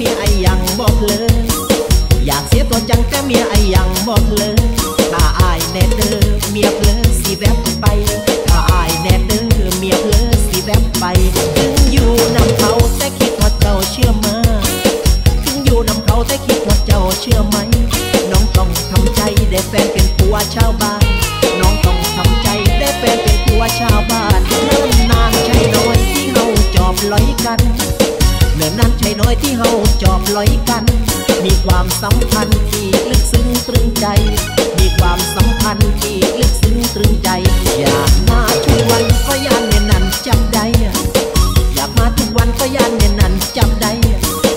เมียไอยังบอกเลย อยากเสียตัวจังแต่เมียไอยังบอกเลยถ้าอายแน่เด้อเมียเพลอสิแวบไปถ้าอายแน่เด้อเมียเพลอสิแวบไป ถึงอยู่นำเขาแต่คิดว่าเจ้าเชื่อมาถึงอยู่นำเขาแต่คิดว่าเจ้าเชื่อไหม น้องต้องทำใจได้แฟนเป็นผัวชาวบ้าน น้องต้องทำใจได้แฟนเป็นผัวชาวบ้าน ล่อยกัน มีความสัมพันธ์ที่ลึกซึ้งตรึงใจ มีความสัมพันธ์ที่ลึกซึ้งตรึงใจ อยากมาทุกวันก็ยานเนี่ยนั่นจับได้ อยากมาทุกวันก็ยานเนี่ยนั่นจับได้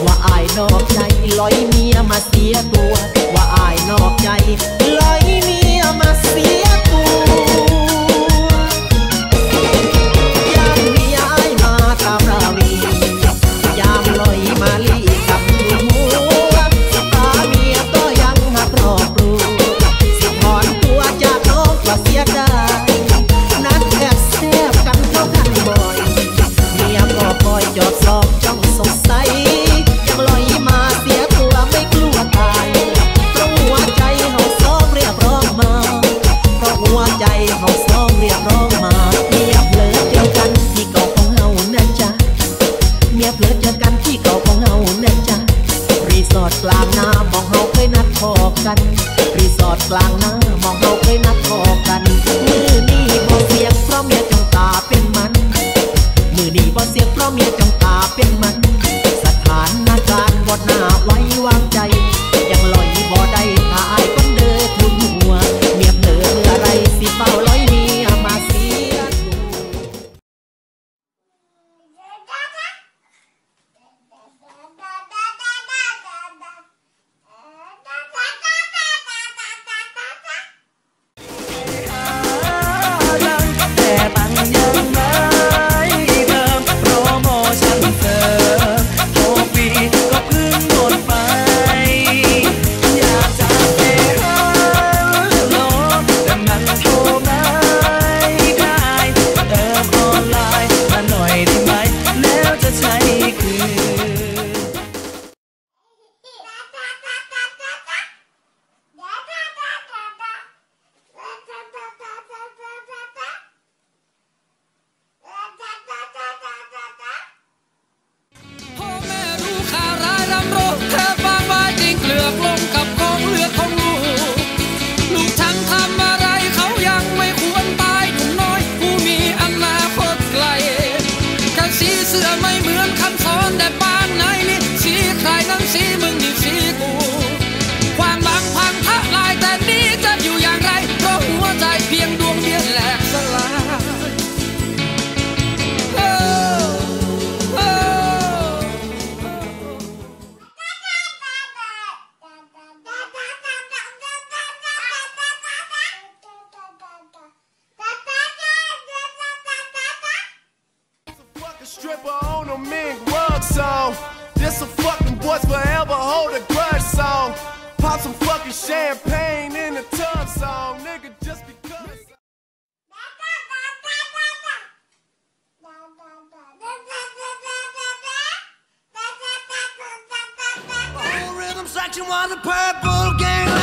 ว่าอายนอกใจลอยเมียมาเสียตัว ว่าอายนอกใจลอยเมียมาเสียตัว สอร์ทกลางน้ำมองเราเคยนัดพอกัน รีสอร์ทกลางน้ำมองเราเคยนัดพอกันมือนี่บ่เสียงเพราะเมียจังตาเป็นมัน มือนี่บ่เสียงเพราะเมียจังตาเป็นมัน สถานการณ์บ่น่าไว้วางใจยังลอย stripper on a mink rug song. This a fucking boys forever hold a grudge song. Pop some fucking champagne in the tub song, nigga, just because. Section was a purple gang.